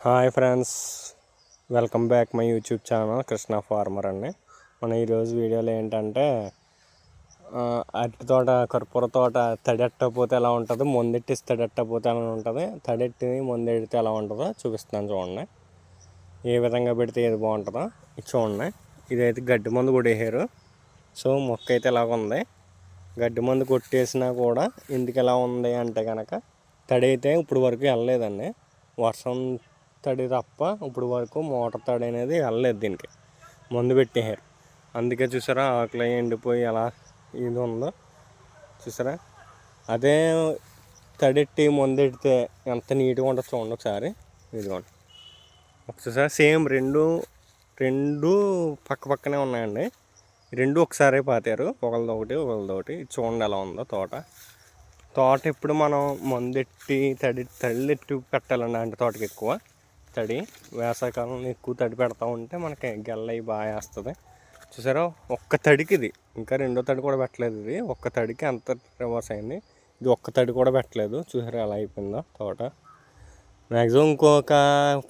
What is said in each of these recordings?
Hi friends welcome back my YouTube channel Krishna farmer అండి. మన ఈరోజు వీడియోలో ఏంటంటే అరటి తోట కర్పూర తోట తడెట్టకపోతే ఎలా ఉంటుందో? ముందెట్టేసి తడెట్టకపోతే ఎలా ఉంటుంది? తడెట్టి మొందెడితే ఎలా ఉంటుందో చూపిస్తున్నాను చూడండి. ఏ విధంగా పెడితే ఏది బాగుంటుందో ఇది చూడండి. ఇదైతే గడ్డి మందు కొట్టేసారు సో మొక్క అయితే ఇలాగ ఉంది. గడ్డి మందు కొట్టేసినా కూడా ఎందుకు ఎలా ఉంది అంటే కనుక తడి అయితే ఇప్పుడు వరకు వెళ్ళలేదండి. వర్షం తడి తప్ప ఇప్పుడు వరకు మోటార్ తడి అనేది వెళ్ళలేదు దీనికి. మందు పెట్టేశారు. అందుకే చూసారా ఆకులు ఎండిపోయి ఎలా ఇది ఉందో. చూసారా? అదే తడెట్టి మందెడితే ఎంత నీట్గా ఉంటుందో చూడండి ఒకసారి. ఇదిగోండి. ఒకసారి సేమ్ రెండు రెండు పక్క పక్కనే ఉన్నాయండి. రెండు ఒకసారి పాతారు. ఒకళ్ళది ఒకటి ఒకళ్ళది ఒకటి. చూడండి ఎలా ఉందో తోట. తోట ఎప్పుడు మనం మందెట్టి తడి తళ్ళెట్టి పెట్టాలండి అంటే తోటకి ఎక్కువ. తడి వేసవికాలం ఎక్కువ తడి పెడతా ఉంటే మనకి గెల్లయి బాగా వేస్తుంది. చూసారా? ఒక్క తడికి ఇది. ఇంకా రెండో తడి కూడా పెట్టలేదు ఇది. ఒక్క తడికి అంత రివర్స్ అయింది. ఇది ఒక్క తడి కూడా పెట్టలేదు. చూసారా ఎలా అయిపోయిందో తోట. మ్యాక్సిమం ఇంకొక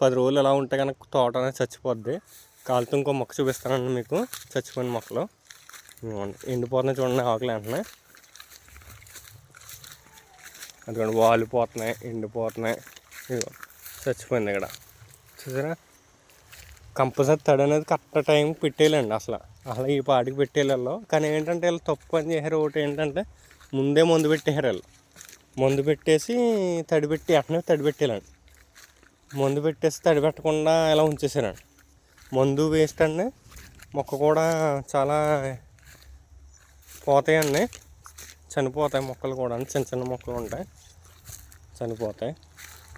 పది రోజులు ఎలా ఉంటే కనుక తోట అనేది చచ్చిపోద్ది. కాలుతో ఇంకో మొక్క చూపిస్తానండి మీకు. చచ్చిపోయిన మొక్కలు. ఎండిపోతున్నాయి చూడండి ఆకులు వెంటనే. అదిగోండి వాలిపోతున్నాయి ఎండిపోతున్నాయి. చచ్చిపోయింది ఇక్కడ. చూసారా? కంపల్సరీ తడి అనేది కరెక్ట్ టైం పెట్టేయాలండి అసలు. అసలు ఈ పాటికి పెట్టేయాలో కానీ ఏంటంటే వీళ్ళు తప్పు పని చేశారు ఒకటి ఏంటంటే ముందే మందు పెట్టేశారు వీళ్ళు. మందు పెట్టేసి తడి పెట్టి అట్నే తడి పెట్టేయాలండి. మందు పెట్టేసి తడి పెట్టకుండా ఇలా ఉంచేసారండి మందు వేస్ట్ అండి మొక్క కూడా చాలా పోతాయండి చనిపోతాయి మొక్కలు కూడా. చిన్న చిన్న మొక్కలు ఉంటాయి. చనిపోతాయి.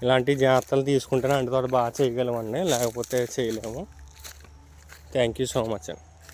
ఇలాంటి జాగ్రత్తలు తీసుకుంటేనే అంటి తోట బాగా చేయగలమండి. లేకపోతే చేయలేము. థ్యాంక్ యూ సో మచ్ అండి.